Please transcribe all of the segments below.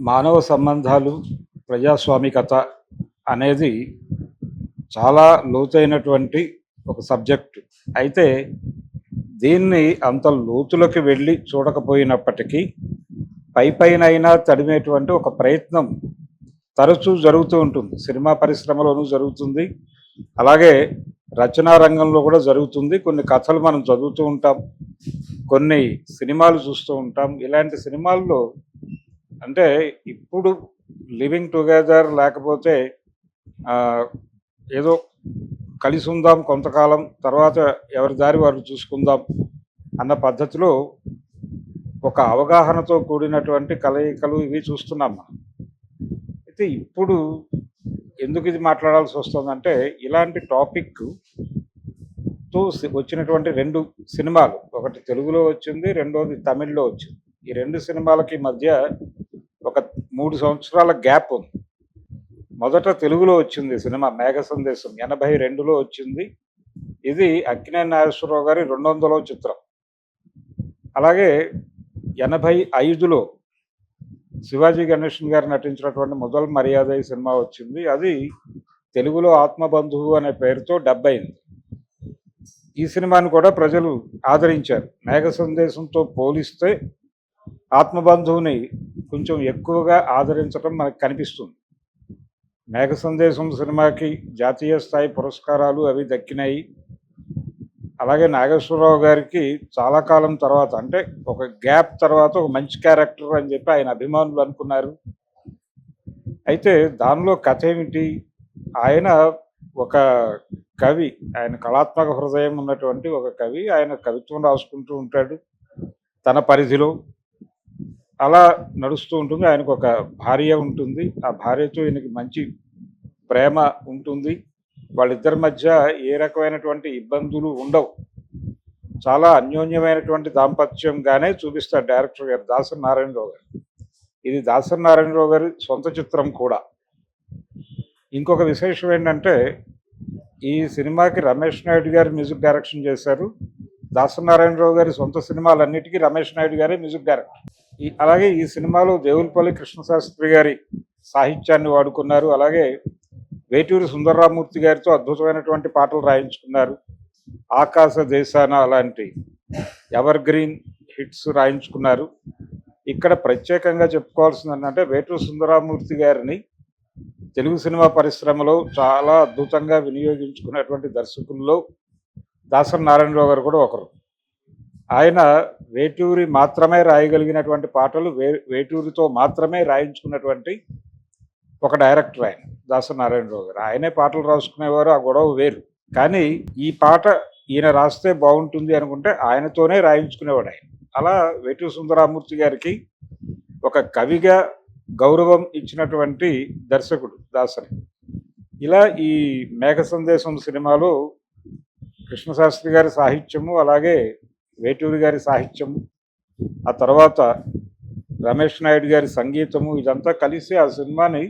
మానవ సంబంధాలు ప్రజాస్వామికత అనేది చాలా లోతైనటువంటి ఒక సబ్జెక్ట్. అయితే దీన్ని అంత లోతులోకి వెళ్ళి చూడకపోయినప్పటికీ పై పైనైనా తడిమేటువంటి ఒక ప్రయత్నం తరచూ జరుగుతూ ఉంటుంది. సినిమా పరిశ్రమలోనూ జరుగుతుంది. అలాగే రచనా రంగంలో కూడా జరుగుతుంది. కొన్ని కథలు మనం చదువుతూ ఉంటాం. కొన్ని సినిమాలు చూస్తూ ఉంటాం. ఇలాంటి సినిమాల్లో అంటే ఇప్పుడు లివింగ్ టుగెదర్ లేకపోతే ఏదో కలిసి ఉందాం కొంతకాలం తర్వాత ఎవరి దారి వారు చూసుకుందాం అన్న పద్ధతిలో ఒక అవగాహనతో కూడినటువంటి కలయికలు ఇవి చూస్తున్నాం మనం. అయితే ఇప్పుడు ఎందుకు ఇది మాట్లాడాల్సి వస్తుందంటే ఇలాంటి టాపిక్తో వచ్చినటువంటి రెండు సినిమాలు. ఒకటి తెలుగులో వచ్చింది రెండోది తమిళ్ళో వచ్చింది. ఈ రెండు సినిమాలకి మధ్య ఒక మూడు సంవత్సరాల గ్యాప్ ఉంది. మొదట తెలుగులో వచ్చింది సినిమా మేఘ సందేశం ఎనభై రెండులో వచ్చింది. ఇది అక్కినే నాగేశ్వరరావు గారి రెండు వందలో చిత్రం. అలాగే ఎనభై ఐదులో శివాజీ గణేషన్ గారు నటించినటువంటి మొదల్ మర్యాద ఈ సినిమా వచ్చింది. అది తెలుగులో ఆత్మబంధువు అనే పేరుతో డబ్బైంది ఈ సినిమాని కూడా ప్రజలు ఆదరించారు. మేఘ సందేశంతో పోలిస్తే ఆత్మబంధువుని కొంచెం ఎక్కువగా ఆదరించడం మనకు కనిపిస్తుంది. మేఘ సందేశం సినిమాకి జాతీయ స్థాయి పురస్కారాలు అవి దక్కినాయి. అలాగే నాగేశ్వరరావు గారికి చాలా కాలం తర్వాత అంటే ఒక గ్యాప్ తర్వాత ఒక మంచి క్యారెక్టర్ అని చెప్పి ఆయన అభిమానులు అనుకున్నారు. అయితే దానిలో కథ ఏమిటి? ఆయన ఒక కవి ఆయన కళాత్మక హృదయం ఉన్నటువంటి ఒక కవి ఆయన కవిత్వం రాసుకుంటూ ఉంటాడు. తన పరిధిలో అలా నడుస్తూ ఉంటుంది. ఆయనకు ఒక భార్య ఉంటుంది. ఆ భార్యతో ఈయనకి మంచి ప్రేమ ఉంటుంది. వాళ్ళిద్దరి మధ్య ఏ రకమైనటువంటి ఇబ్బందులు ఉండవు. చాలా అన్యోన్యమైనటువంటి దాంపత్యంగానే చూపిస్తారు డైరెక్టర్ గారు దాసరి నారాయణరావు గారు. ఇది దాసరి నారాయణరావు గారి సొంత చిత్రం కూడా. ఇంకొక విశేషం ఏంటంటే ఈ సినిమాకి రమేష్ నాయుడు గారు మ్యూజిక్ డైరెక్షన్ చేశారు. దాసరి నారాయణరావు గారి సొంత సినిమాలన్నిటికీ రమేష్ నాయుడు గారే మ్యూజిక్ డైరెక్టర్. అలాగే ఈ సినిమాలో దేవులపల్లి కృష్ణశాస్త్రి గారి సాహిత్యాన్ని వాడుకున్నారు. అలాగే వేటూరి సుందరరామూర్తి గారితో అద్భుతమైనటువంటి పాటలు రాయించుకున్నారు. ఆకాశ దేశాన అలాంటి ఎవర్ గ్రీన్ హిట్స్ రాయించుకున్నారు. ఇక్కడ ప్రత్యేకంగా చెప్పుకోవాల్సింది ఏంటంటే వేటూరి సుందరరామూర్తి గారిని తెలుగు సినిమా పరిశ్రమలో చాలా అద్భుతంగా వినియోగించుకున్నటువంటి దర్శకుల్లో దాసరి నారాయణరావు గారు కూడా ఒకరు. ఆయన వేటూరి మాత్రమే రాయగలిగినటువంటి పాటలు వే వేటూరితో మాత్రమే రాయించుకున్నటువంటి ఒక డైరెక్టర్ ఆయన దాసరి నారాయణరావు గారు. ఆయనే పాటలు రాసుకునేవారు ఆ గొడవ వేరు. కానీ ఈ పాట ఈయన రాస్తే బాగుంటుంది అనుకుంటే ఆయనతోనే రాయించుకునేవాడు ఆయన. అలా వేటూ సుందరామూర్తి గారికి ఒక కవిగా గౌరవం ఇచ్చినటువంటి దర్శకుడు దాసరి. ఇలా ఈ మేఘ సందేశం సినిమాలో కృష్ణశాస్త్రి గారి సాహిత్యము అలాగే వేటూరి గారి సాహిత్యము ఆ తర్వాత రమేష్ నాయుడు గారి సంగీతము ఇదంతా కలిసి ఆ సినిమాని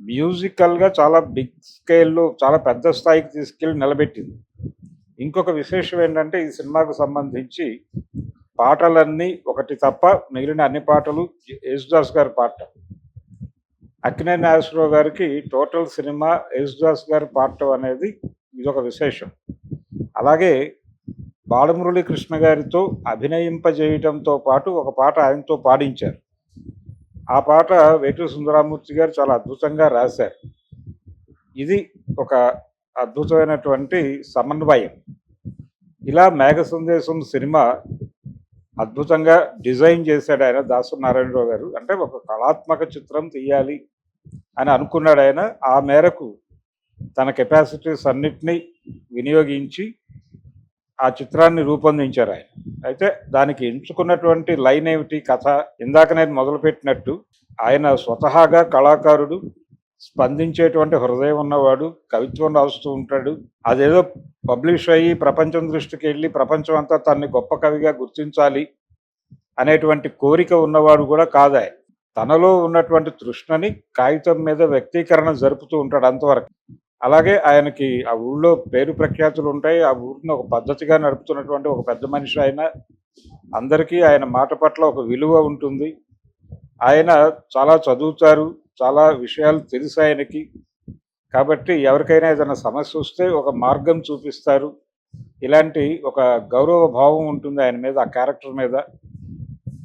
మ్యూజికల్గా చాలా బిగ్ స్కేల్లో చాలా పెద్ద స్థాయికి తీసుకెళ్ళి నిలబెట్టింది. ఇంకొక విశేషం ఏంటంటే ఈ సినిమాకు సంబంధించి పాటలన్నీ ఒకటి తప్ప మిగిలిన అన్ని పాటలు యేసుదాస్ గారి పాట. అక్కినే నాగేశ్వరరావు గారికి టోటల్ సినిమా యేసుదాస్ గారి పాడటం అనేది ఇదొక విశేషం. అలాగే బాలమురళి కృష్ణ గారితో అభినయింపజేయటంతో పాటు ఒక పాట ఆయనతో పాడించారు. ఆ పాట వేటూరు సుందరామూర్తి గారు చాలా అద్భుతంగా రాశారు. ఇది ఒక అద్భుతమైనటువంటి సమన్వయం. ఇలా మేఘ సందేశం సినిమా అద్భుతంగా డిజైన్ చేశాడు ఆయన దాసు నారాయణరావు గారు. అంటే ఒక కళాత్మక చిత్రం తీయాలి అని అనుకున్నాడు ఆయన. ఆ మేరకు తన కెపాసిటీస్ అన్నిటినీ వినియోగించి ఆ చిత్రాన్ని రూపొందించారు ఆయన. అయితే దానికి ఎంచుకున్నటువంటి లైన్ ఏమిటి కథ ఇందాక నేను మొదలుపెట్టినట్టు ఆయన స్వతహాగా కళాకారుడు స్పందించేటువంటి హృదయం ఉన్నవాడు కవిత్వం రాస్తూ ఉంటాడు. అదేదో పబ్లిష్ అయ్యి ప్రపంచం దృష్టికి వెళ్ళి ప్రపంచం అంతా తన్ని గొప్ప కవిగా గుర్తించాలి అనేటువంటి కోరిక ఉన్నవాడు కూడా కాదా తనలో ఉన్నటువంటి తృష్ణని కాగితం మీద వ్యక్తీకరణ జరుపుతూ ఉంటాడు అంతవరకు. అలాగే ఆయనకి ఆ ఊళ్ళో పేరు ప్రఖ్యాతులు ఉంటాయి. ఆ ఊరిని ఒక పద్ధతిగా నడుపుతున్నటువంటి ఒక పెద్ద మనిషి ఆయన. అందరికీ ఆయన మాట పట్ల ఒక విలువ ఉంటుంది. ఆయన చాలా చదువుతారు. చాలా విషయాలు తెలుసు ఆయనకి. కాబట్టి ఎవరికైనా ఏదైనా సమస్య వస్తే ఒక మార్గం చూపిస్తారు. ఇలాంటి ఒక గౌరవ భావం ఉంటుంది ఆయన మీద ఆ క్యారెక్టర్ మీద.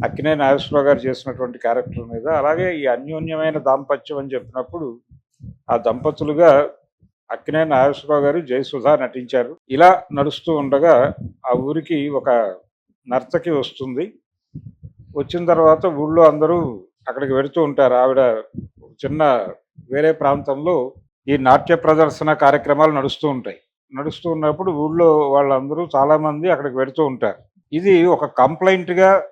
అక్కినే నాగేశ్వరరావు గారు చేసినటువంటి క్యారెక్టర్ మీద. అలాగే ఈ అన్యోన్యమైన దాంపత్యం అని చెప్పినప్పుడు ఆ దంపతులుగా అక్కినే నాగేశ్వరరావు గారు జయసుధ నటించారు. ఇలా నడుస్తూ ఉండగా ఆ ఊరికి ఒక నర్తకి వస్తుంది. వచ్చిన తర్వాత ఊళ్ళో అందరూ అక్కడికి వెళుతూ ఉంటారు. ఆవిడ చిన్న వేరే ప్రాంతంలో ఈ నాట్య ప్రదర్శన కార్యక్రమాలు నడుస్తూ ఉంటాయి. నడుస్తూ ఉన్నప్పుడు ఊళ్ళో వాళ్ళందరూ చాలామంది అక్కడికి వెళుతూ ఉంటారు. ఇది ఒక కంప్లైంట్గా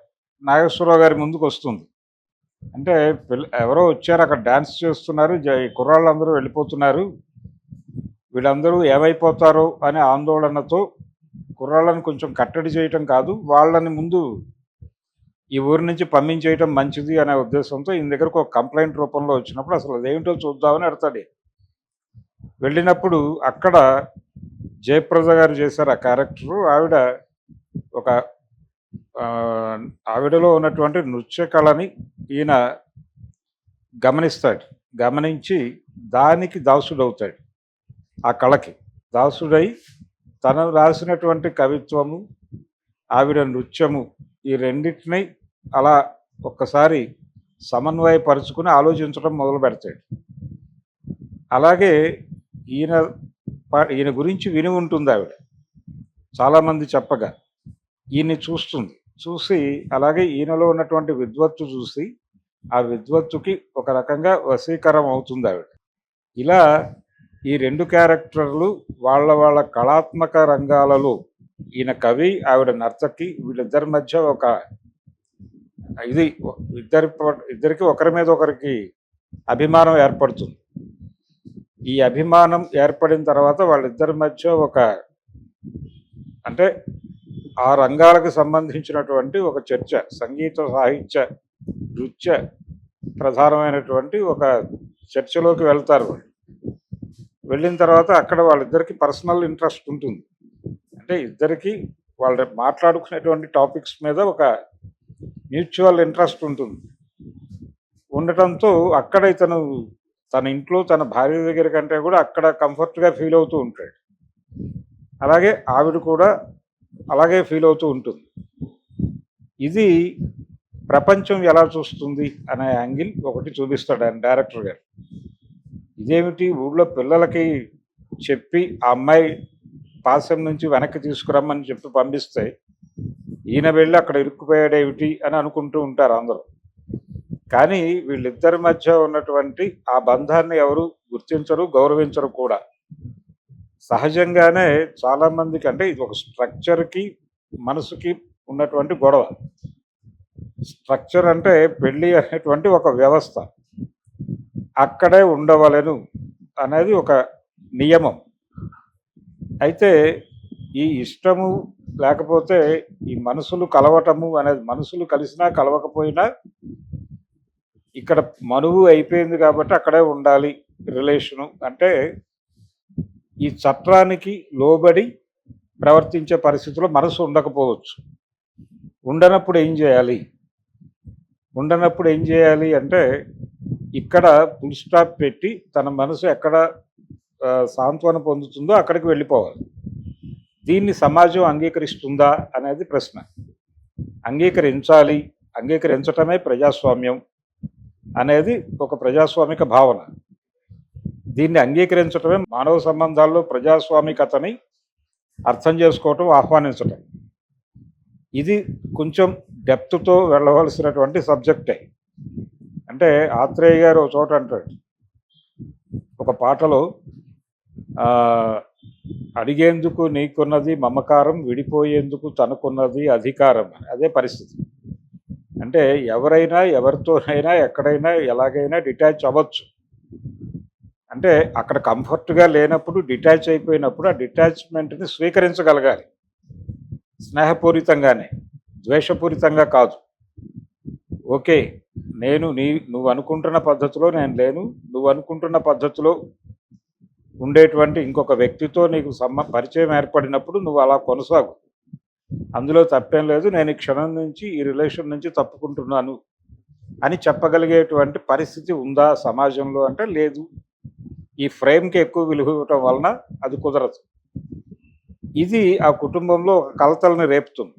నాగేశ్వరరావు గారి ముందుకు వస్తుంది. అంటే ఎవరో వచ్చారు అక్కడ డాన్స్ చేస్తున్నారు జ- కుర్రాళ్ళందరూ వెళ్ళిపోతున్నారు. వీళ్ళందరూ ఏమైపోతారో అనే ఆందోళనతో కుర్రాళ్ళని కొంచెం కట్టడి చేయటం కాదు వాళ్ళని ముందు ఈ ఊరి నుంచి పంపించేయటం మంచిది అనే ఉద్దేశంతో ఈయన దగ్గరకు ఒక కంప్లైంట్ రూపంలో వచ్చినప్పుడు అసలు అదేమిటో చూద్దామని అడతాడు వెళ్ళినప్పుడు అక్కడ జయప్రద గారు చేశారు ఆ క్యారెక్టర్. ఆవిడ ఒక ఆవిడలో ఉన్నటువంటి నృత్య కళని ఈయన గమనిస్తాడు. గమనించి దానికి దాసుడవుతాడు. ఆ కళకి. దాసుడై తను రాసినటువంటి కవిత్వము ఆవిడ నృత్యము ఈ రెండింటిని అలా ఒక్కసారి సమన్వయపరుచుకుని ఆలోచించడం మొదలు పెడతాడు. అలాగే ఈయన ఈయన గురించి విని ఉంటుంది ఆవిడ. చాలామంది చెప్పగా ఈయన్ని చూస్తుంది. చూసి అలాగే ఈయనలో ఉన్నటువంటి విద్వత్తు చూసి ఆ విద్వత్తుకి ఒక రకంగా వశీకరం అవుతుంది ఆవిడ. ఇలా ఈ రెండు క్యారెక్టర్లు వాళ్ళ వాళ్ళ కళాత్మక రంగాలలో ఈయన కవి ఆవిడ నర్తకి వీళ్ళిద్దరి మధ్య ఒక ఇది ఇద్దరి ఇద్దరికి ఒకరి మీద ఒకరికి అభిమానం ఏర్పడుతుంది. ఈ అభిమానం ఏర్పడిన తర్వాత వాళ్ళిద్దరి మధ్య ఒక అంటే ఆ రంగాలకు సంబంధించినటువంటి ఒక చర్చ సంగీత సాహిత్య నృత్య ప్రధానమైనటువంటి ఒక చర్చలోకి వెళ్తారు వాళ్ళు. వెళ్ళిన తర్వాత అక్కడ వాళ్ళిద్దరికి పర్సనల్ ఇంట్రెస్ట్ ఉంటుంది. అంటే ఇద్దరికి వాళ్ళు మాట్లాడుకునేటువంటి టాపిక్స్ మీద ఒక మ్యూచువల్ ఇంట్రెస్ట్ ఉంటుంది. ఉండటంతో అక్కడ ఇతను తన ఇంట్లో తన భార్య దగ్గర కంటే కూడా అక్కడ కంఫర్ట్గా ఫీల్ అవుతూ ఉంటాడు. అలాగే ఆవిడ కూడా అలాగే ఫీల్ అవుతూ ఉంటుంది. ఇది ప్రపంచం ఎలా చూస్తుంది అనే యాంగిల్ ఒకటి చూపిస్తాడు ఆయన డైరెక్టర్ గారు. ఇదేమిటి? ఊళ్ళో పిల్లలకి చెప్పి ఆ అమ్మాయి పాశం నుంచి వెనక్కి తీసుకురమ్మని చెప్పి పంపిస్తే ఈయన వెళ్ళి అక్కడ ఇరుక్కుపోయాడేమిటి అని అనుకుంటూ ఉంటారు అందరూ. కానీ వీళ్ళిద్దరి మధ్య ఉన్నటువంటి ఆ బంధాన్ని ఎవరు గుర్తించరు గౌరవించరు కూడా. సహజంగానే చాలామందికి అంటే ఇది ఒక స్ట్రక్చర్కి మనసుకి ఉన్నటువంటి గొడవ. స్ట్రక్చర్ అంటే పెళ్ళి అనేటువంటి ఒక వ్యవస్థ. అక్కడే ఉండవలెను అనేది ఒక నియమం. అయితే ఈ ఇష్టము లేకపోతే ఈ మనసులు కలవటము అనేది మనసులు కలిసినా కలవకపోయినా ఇక్కడ మనువు అయిపోయింది కాబట్టి అక్కడే ఉండాలి రిలేషను. అంటే ఈ చట్టానికి లోబడి ప్రవర్తించే పరిస్థితిలో మనసు ఉండకపోవచ్చు. ఉండనప్పుడు ఏం చేయాలి? ఉండనప్పుడు ఏం చేయాలి అంటే ఇక్కడ ఫుల్ స్టాప్ పెట్టి తన మనసు ఎక్కడ సాంత్వన పొందుతుందో అక్కడికి వెళ్ళిపోవాలి. దీన్ని సమాజం అంగీకరిస్తుందా అనేది ప్రశ్న. అంగీకరించాలి అంగీకరించటమే ప్రజాస్వామ్యం అనేది ఒక ప్రజాస్వామిక భావన. దీన్ని అంగీకరించటమే మానవ సంబంధాల్లో ప్రజాస్వామికతని అర్థం చేసుకోవటం ఆహ్వానించటం. ఇది కొంచెం డెప్త్తో వెళ్ళవలసినటువంటి సబ్జెక్టే అంటే ఆత్రేయ గారు ఒక చోట అంటాడు. ఒక పాటలో అడిగేందుకు నీకున్నది మమకారం విడిపోయేందుకు తనకున్నది అధికారం అని. అదే పరిస్థితి. అంటే ఎవరైనా ఎవరితోనైనా ఎక్కడైనా ఎలాగైనా డిటాచ్ అవ్వచ్చు. అంటే అక్కడ కంఫర్ట్గా లేనప్పుడు డిటాచ్ అయిపోయినప్పుడు ఆ డిటాచ్మెంట్ని స్వీకరించగలగాలి. స్నేహపూరితంగానే ద్వేషపూరితంగా కాదు. ఓకే నేను నీ నువ్వు అనుకుంటున్న పద్ధతిలో నేను లేను. నువ్వు అనుకుంటున్న పద్ధతిలో ఉండేటువంటి ఇంకొక వ్యక్తితో నీకు సమ్మ పరిచయం ఏర్పడినప్పుడు నువ్వు అలా కొనసాగు. అందులో తప్పేం లేదు నేను ఈ క్షణం నుంచి ఈ రిలేషన్ నుంచి తప్పుకుంటున్నాను అని చెప్పగలిగేటువంటి పరిస్థితి ఉందా సమాజంలో అంటే లేదు. ఈ ఫ్రేమ్కి ఎక్కువ విలువ ఇవ్వటం వలన అది కుదరదు. ఇది ఆ కుటుంబంలో ఒక కలతల్ని రేపుతుంది.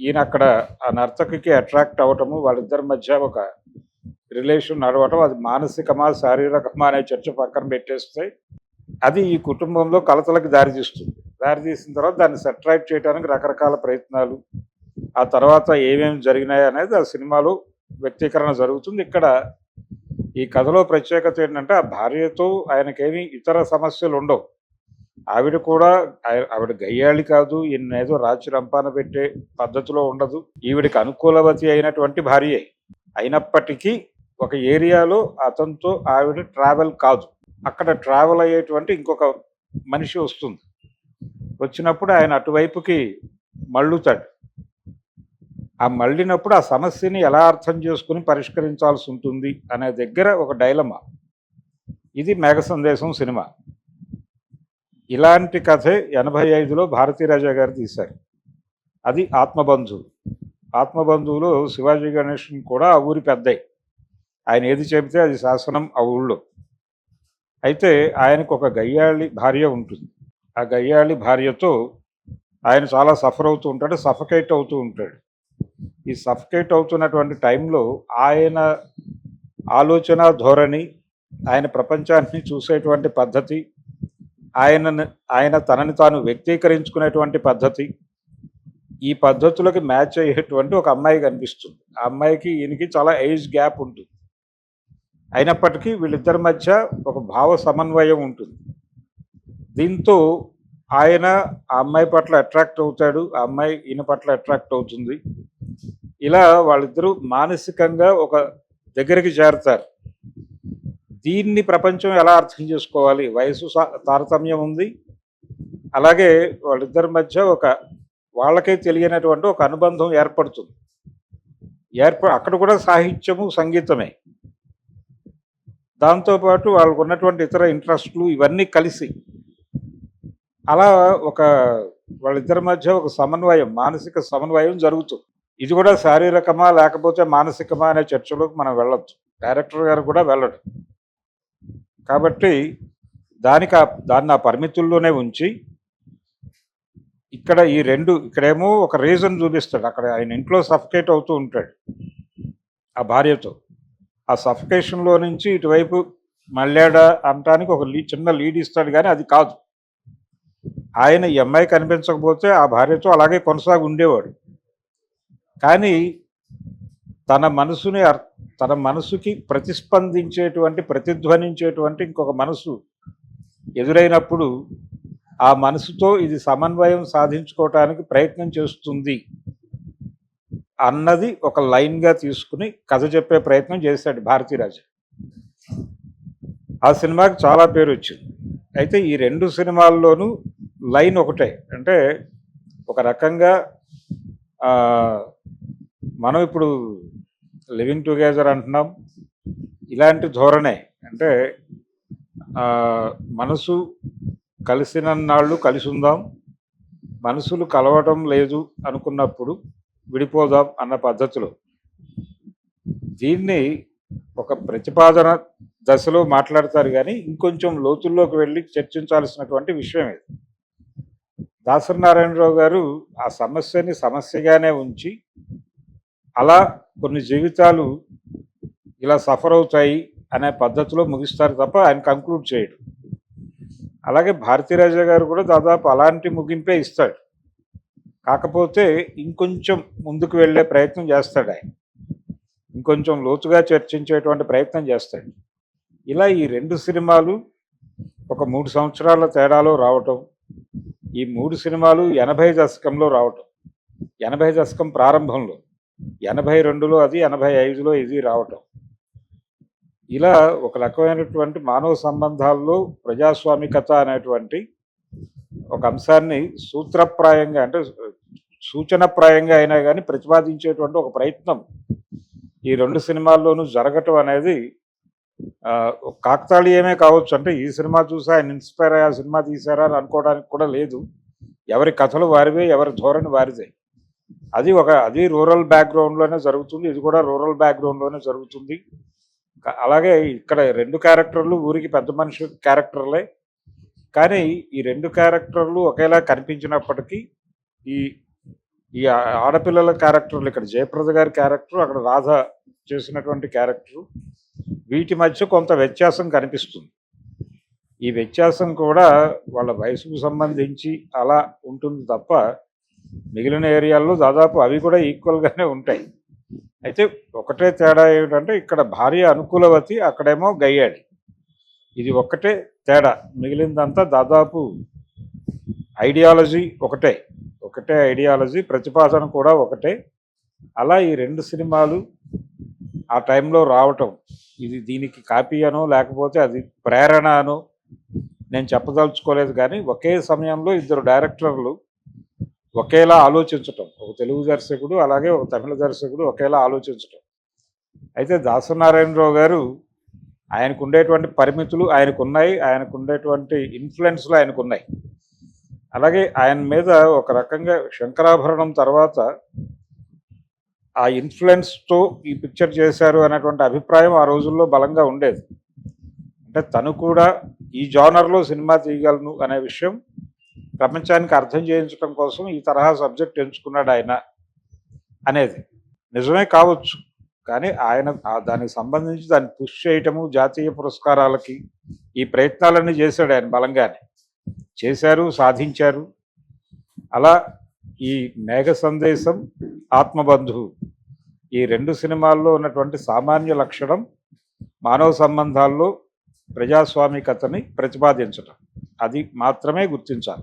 ఈయన అక్కడ ఆ నర్తకికి అట్రాక్ట్ అవ్వటము వాళ్ళిద్దరి మధ్య ఒక రిలేషన్ నడవటం అది మానసికమా శారీరకమా అనే చర్చ పక్కన పెట్టేస్తే అది ఈ కుటుంబంలో కలతలకు దారితీస్తుంది దారితీసిన తర్వాత దాన్ని సెటరైట్ చేయడానికి రకరకాల ప్రయత్నాలు ఆ తర్వాత ఏమేమి జరిగినాయి అనేది ఆ సినిమాలో వ్యక్తీకరణ జరుగుతుంది. ఇక్కడ ఈ కథలో ప్రత్యేకత ఏంటంటే ఆ భార్యతో ఆయనకేమి ఇతర సమస్యలు ఉండవు. ఆవిడ కూడా ఆవిడ గయ్యాళి కాదు ఈయన ఏదో రాచి రంపాన పెట్టే పద్ధతిలో ఉండదు. ఈవిడికి అనుకూలవతి అయినటువంటి భార్య. అయినప్పటికీ ఒక ఏరియాలో అతనితో ఆవిడ ట్రావెల్ కాదు. అక్కడ ట్రావెల్ అయ్యేటువంటి ఇంకొక మనిషి వస్తుంది. వచ్చినప్పుడు ఆయన అటువైపుకి మళ్ళుతాడు. ఆ మళ్ళినప్పుడు ఆ సమస్యని ఎలా అర్థం చేసుకుని పరిష్కరించాల్సి ఉంటుంది అనే దగ్గర ఒక డైలమా. ఇది మేఘ సందేశం సినిమా. ఇలాంటి కథే ఎనభై ఐదులో భారతీరాజా గారు తీశారు. అది ఆత్మబంధువు. ఆత్మబంధువులో శివాజీ గణేషన్ కూడా ఆ ఊరి పెద్దయి ఆయన ఏది చెబితే అది శాసనం ఆ ఊళ్ళో. అయితే ఆయనకు ఒక గయ్యాళి భార్య ఉంటుంది. ఆ గయ్యాళి భార్యతో ఆయన చాలా సఫర్ అవుతూ ఉంటాడు సఫకేట్ అవుతూ ఉంటాడు. ఈ సఫకేట్ అవుతున్నటువంటి టైంలో ఆయన ఆలోచన ధోరణి ఆయన ప్రపంచాన్ని చూసేటువంటి పద్ధతి ఆయన ఆయన తనని తాను వ్యక్తీకరించుకునేటువంటి పద్ధతి ఈ పద్ధతులకి మ్యాచ్ అయ్యేటువంటి ఒక అమ్మాయి కనిపిస్తుంది. ఆ అమ్మాయికి ఈయనకి చాలా ఏజ్ గ్యాప్ ఉంటుంది. అయినప్పటికీ వీళ్ళిద్దరి మధ్య ఒక భావ సమన్వయం ఉంటుంది. దీంతో ఆయన ఆ అమ్మాయి పట్ల అట్రాక్ట్ అవుతాడు ఆ అమ్మాయి ఈయన పట్ల అట్రాక్ట్ అవుతుంది. ఇలా వాళ్ళిద్దరూ మానసికంగా ఒక దగ్గరికి చేరతారు. దీన్ని ప్రపంచం ఎలా అర్థం చేసుకోవాలి? వయసు తారతమ్యం ఉంది. అలాగే వాళ్ళిద్దరి మధ్య ఒక వాళ్ళకే తెలియనటువంటి ఒక అనుబంధం ఏర్పడుతుంది. ఏర్ప అక్కడ కూడా సాహిత్యము సంగీతమే. దాంతోపాటు వాళ్ళకు ఉన్నటువంటి ఇతర ఇంట్రెస్ట్లు ఇవన్నీ కలిసి. అలా ఒక వాళ్ళిద్దరి మధ్య ఒక సమన్వయం మానసిక సమన్వయం జరుగుతుంది. ఇది కూడా శారీరకమా లేకపోతే మానసికమా అనే చర్చలోకి మనం వెళ్ళొచ్చు. డైరెక్టర్ గారు కూడా వెళ్ళడు కాబట్టి దానికి దాన్ని ఆ పరిమితుల్లోనే ఉంచి ఇక్కడ ఈ రెండు ఇక్కడేమో ఒక రీజన్ చూపిస్తాడు. అక్కడ ఆయన ఇంట్లో సఫకేట్ అవుతూ ఉంటాడు ఆ భార్యతో. ఆ సఫకేషన్లో నుంచి ఇటువైపు మళ్ళాడా అనటానికి ఒక లీ చిన్న లీడ్ ఇస్తాడు కానీ అది కాదు. ఆయన ఈ అమ్మాయి కనిపించకపోతే ఆ భార్యతో అలాగే కొనసాగి ఉండేవాడు కానీ తన మనసుని తన మనసుకి ప్రతిస్పందించేటువంటి ప్రతిధ్వనించేటువంటి ఇంకొక మనసు ఎదురైనప్పుడు ఆ మనసుతో ఇది సమన్వయం సాధించుకోవటానికి ప్రయత్నం చేస్తుంది అన్నది ఒక లైన్గా తీసుకుని కథ చెప్పే ప్రయత్నం చేశాడు భారతీరాజు. ఆ సినిమాకి చాలా పేరు వచ్చింది. అయితే ఈ రెండు సినిమాల్లోనూ లైన్ ఒకటే. అంటే ఒక రకంగా మనం ఇప్పుడు లివింగ్ టుగెదర్ అంటున్నాం. ఇలాంటి ధోరణే. అంటే మనసు కలిసినన్నాళ్ళు కలిసి ఉందాం మనసులు కలవటం లేదు అనుకున్నప్పుడు విడిపోదాం అన్న పద్ధతిలో. దీన్ని ఒక ప్రతిపాదన దశలో మాట్లాడతారు కానీ ఇంకొంచెం లోతుల్లోకి వెళ్ళి చర్చించాల్సినటువంటి విషయం ఇది. దాసరి నారాయణరావు గారు ఆ సమస్యని సమస్యగానే ఉంచి అలా కొన్ని జీవితాలు ఇలా సఫర్ అవుతాయి అనే పద్ధతిలో ముగిస్తారు తప్ప ఆయన కంక్లూడ్ చేయడు. అలాగే భారతీరాజా గారు కూడా దాదాపు అలాంటి ముగింపే ఇస్తాడు. కాకపోతే ఇంకొంచెం ముందుకు వెళ్ళే ప్రయత్నం చేస్తాడు ఆయన. ఇంకొంచెం లోతుగా చర్చించేటువంటి ప్రయత్నం చేస్తాడు. ఇలా ఈ రెండు సినిమాలు ఒక మూడు సంవత్సరాల తేడాలో రావటం ఈ మూడు సినిమాలు ఎనభై దశకంలో రావటం ఎనభై దశకం ప్రారంభంలో ఎనభై రెండులో అది ఎనభై ఐదులో ఇది రావటం. ఇలా ఒక రకమైనటువంటి మానవ సంబంధాల్లో ప్రజాస్వామికత అనేటువంటి ఒక అంశాన్ని సూత్రప్రాయంగా అంటే సూచనప్రాయంగా అయినా కానీ ప్రతిపాదించేటువంటి ఒక ప్రయత్నం ఈ రెండు సినిమాల్లోనూ జరగటం అనేది ఒక కాకతాళీయమే కావచ్చు. అంటే ఈ సినిమా చూసి ఆయన ఇన్స్పైర్ అయ్యి ఆ సినిమా తీశారా అని అనుకోవడానికి కూడా లేదు. ఎవరి కథలు వారివే ఎవరి ధోరణి వారిదే. అది ఒక అది రూరల్ బ్యాక్గ్రౌండ్లోనే జరుగుతుంది ఇది కూడా రూరల్ బ్యాక్గ్రౌండ్లోనే జరుగుతుంది. అలాగే ఇక్కడ రెండు క్యారెక్టర్లు ఊరికి పెద్ద మనిషి క్యారెక్టర్లే కానీ ఈ రెండు క్యారెక్టర్లు ఒకేలా కనిపించినప్పటికీ ఈ ఈ ఆడపిల్లల క్యారెక్టర్లు ఇక్కడ జయప్రద గారి క్యారెక్టర్ అక్కడ రాధ చేసినటువంటి క్యారెక్టర్ వీటి మధ్య కొంత వ్యత్యాసం కనిపిస్తుంది. ఈ వ్యత్యాసం కూడా వాళ్ళ వయసుకు సంబంధించి అలా ఉంటుంది తప్ప మిగిలిన ఏరియాల్లో దాదాపు అవి కూడా ఈక్వల్గానే ఉంటాయి. అయితే ఒకటే తేడా ఏమిటంటే ఇక్కడ భార్య అనుకూలవతి అక్కడేమో గయ్యాడి ఇది ఒక్కటే తేడా. మిగిలిందంతా దాదాపు ఐడియాలజీ ఒకటే. ఒకటే ఐడియాలజీ ప్రతిపాదన కూడా ఒకటే. అలా ఈ రెండు సినిమాలు ఆ టైంలో రావటం ఇది దీనికి కాపీ అనో లేకపోతే అది ప్రేరణ అనో నేను చెప్పదలుచుకోలేదు కానీ ఒకే సమయంలో ఇద్దరు డైరెక్టర్లు ఒకేలా ఆలోచించటం. ఒక తెలుగు దర్శకుడు అలాగే ఒక తమిళ దర్శకుడు ఒకేలా ఆలోచించటం. అయితే దాసనారాయణరావు గారు ఆయనకు ఉండేటువంటి పరిమితులు ఆయనకు ఉన్నాయి ఆయనకు ఉండేటువంటి ఇన్ఫ్లుయెన్స్లు ఆయనకు ఉన్నాయి అలాగే ఆయన మీద ఒక రకంగా శంకరాభరణం తర్వాత ఆ ఇన్ఫ్లుయెన్స్తో ఈ పిక్చర్ చేశారు అనేటువంటి అభిప్రాయం ఆ రోజుల్లో బలంగా ఉండేది. అంటే తను కూడా ఈ జానర్లో సినిమా తీయగలను అనే విషయం ప్రపంచానికి అర్థం చేయించడం కోసం ఈ తరహా సబ్జెక్ట్ ఎంచుకున్నాడు ఆయన అనేది. నిజమే కావచ్చు. కానీ ఆయన దానికి సంబంధించి దాన్ని పుష్ చేయటము జాతీయ పురస్కారాలకి ఈ ప్రయత్నాలన్నీ చేశాడు ఆయన బలంగానే. చేశారు సాధించారు. అలా ఈ మేఘ సందేశం ఆత్మబంధువు ఈ రెండు సినిమాల్లో ఉన్నటువంటి సామాన్య లక్షణం మానవ సంబంధాల్లో ప్రజాస్వామికతని ప్రతిపాదించటం. అది మాత్రమే గుర్తించాలి.